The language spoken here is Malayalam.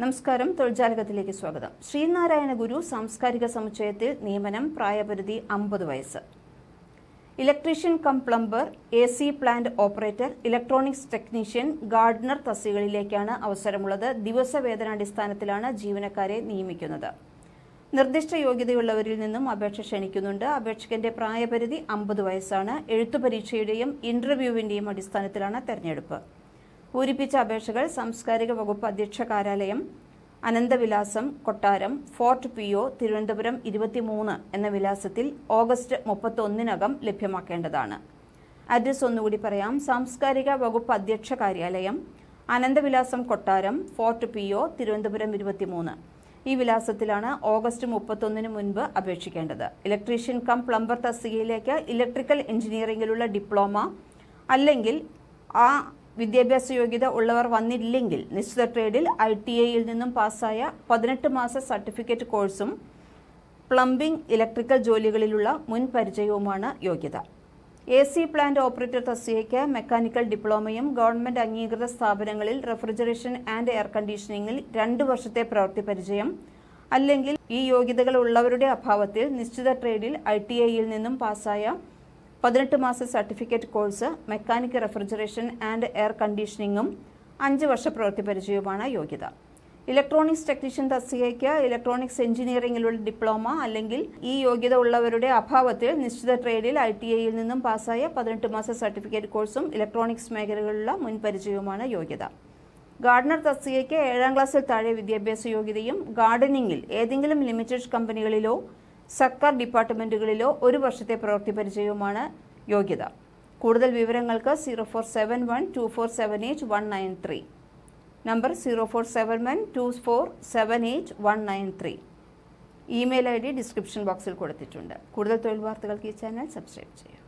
നമസ്കാരം. തൊഴിൽജാലകത്തിലേക്ക് സ്വാഗതം. ശ്രീനാരായണ ഗുരു സാംസ്കാരിക സമുച്ചയത്തിൽ നിയമനം പ്രായപരിധി അമ്പത് വയസ്സ്. Electrician cum plumber A C plant operator electronics technician gardener തസ്തികകളിലേക്കാണ് അവസരമുള്ളത്. ദിവസവേതനാടിസ്ഥാനത്തിലാണ് ജീവനക്കാരെ നിയമിക്കുന്നത്. നിർദ്ദിഷ്ട യോഗ്യതയുള്ളവരിൽ നിന്നും അപേക്ഷ ക്ഷണിക്കുന്നുണ്ട്. അപേക്ഷകന്റെ പ്രായപരിധി അമ്പത് വയസ്സാണ്. എഴുത്തു പരീക്ഷയുടെയും ഇന്റർവ്യൂവിന്റെയും അടിസ്ഥാനത്തിലാണ് തെരഞ്ഞെടുപ്പ്. പൂരിപ്പിച്ച അപേക്ഷകൾ സാംസ്കാരിക വകുപ്പ് അധ്യക്ഷ കാര്യാലയം അനന്തവിലാസം കൊട്ടാരം ഫോർട്ട് പി ഒ തിരുവനന്തപുരം ഇരുപത്തിമൂന്ന് എന്ന വിലാസത്തിൽ ഓഗസ്റ്റ് മുപ്പത്തൊന്നിനകം ലഭ്യമാക്കേണ്ടതാണ്. അഡ്രസ് ഒന്നുകൂടി പറയാം. സാംസ്കാരിക വകുപ്പ് അധ്യക്ഷ കാര്യാലയം അനന്തവിലാസം കൊട്ടാരം ഫോർട്ട് പി ഒ തിരുവനന്തപുരം ഇരുപത്തിമൂന്ന്. ഈ വിലാസത്തിലാണ് ഓഗസ്റ്റ് മുപ്പത്തൊന്നിന് മുൻപ് അപേക്ഷിക്കേണ്ടത്. ഇലക്ട്രീഷ്യൻ കം പ്ലംബർ തസ്തികയിലേക്ക് ഇലക്ട്രിക്കൽ എഞ്ചിനീയറിംഗിലുള്ള ഡിപ്ലോമ അല്ലെങ്കിൽ ആ വിദ്യാഭ്യാസ യോഗ്യത ഉള്ളവർ വന്നില്ലെങ്കിൽ നിശ്ചിത ട്രേഡിൽ ഐ ടി ഐയിൽ നിന്നും പാസ്സായ പതിനെട്ട് മാസ സർട്ടിഫിക്കറ്റ് കോഴ്സും പ്ലംബിംഗ് ഇലക്ട്രിക്കൽ ജോലികളിലുള്ള മുൻ പരിചയവുമാണ് യോഗ്യത. എ സി പ്ലാന്റ് ഓപ്പറേറ്റർ തസ്തികയ്ക്ക് മെക്കാനിക്കൽ ഡിപ്ലോമയും ഗവൺമെന്റ് അംഗീകൃത സ്ഥാപനങ്ങളിൽ റെഫ്രിജറേഷൻ ആൻഡ് എയർ കണ്ടീഷനിങ്ങിൽ രണ്ട് വർഷത്തെ പ്രവൃത്തി പരിചയം അല്ലെങ്കിൽ ഈ യോഗ്യതകൾ ഉള്ളവരുടെ അഭാവത്തിൽ നിശ്ചിത ട്രേഡിൽ ഐ ടി ഐയിൽ നിന്നും പാസ്സായ പതിനെട്ട് മാസ certificate course mechanical refrigeration and air കണ്ടീഷനിങ്ങും അഞ്ച് വർഷ പ്രവൃത്തി പരിചയവുമാണ് യോഗ്യത. ഇലക്ട്രോണിക്സ് ടെക്നീഷ്യൻ തസ്തികയ്ക്ക് ഇലക്ട്രോണിക്സ് എഞ്ചിനീയറിംഗിലുള്ള ഡിപ്ലോമ അല്ലെങ്കിൽ ഈ യോഗ്യത ഉള്ളവരുടെ അഭാവത്തിൽ നിശ്ചിത ട്രേഡിൽ ഐ ടി ഐയിൽ നിന്നും പാസ്സായ പതിനെട്ട് മാസ സർട്ടിഫിക്കറ്റ് കോഴ്സും ഇലക്ട്രോണിക്സ് മേഖലകളിലുള്ള മുൻ പരിചയവുമാണ് യോഗ്യത. ഗാർഡനർ തസ്തികയ്ക്ക് ഏഴാം ക്ലാസ്സിൽ താഴെ വിദ്യാഭ്യാസ യോഗ്യതയും ഗാർഡനിങ്ങിൽ ഏതെങ്കിലും ലിമിറ്റഡ് കമ്പനികളിലോ സർക്കാർ ഡിപ്പാർട്ട്മെന്റുകളിലോ ഒരു വർഷത്തെ പ്രവൃത്തി പരിചയവുമാണ് യോഗ്യത. കൂടുതൽ വിവരങ്ങൾക്ക് zero four seven one two four seven eight one nine three. Number zero four seven one two four seven eight one nine three. Email I D description ബോക്സിൽ കൊടുത്തിട്ടുണ്ട്. കൂടുതൽ തൊഴിൽ വാർത്തകൾക്ക് ഈ ചാനൽ സബ്സ്ക്രൈബ് ചെയ്യുക.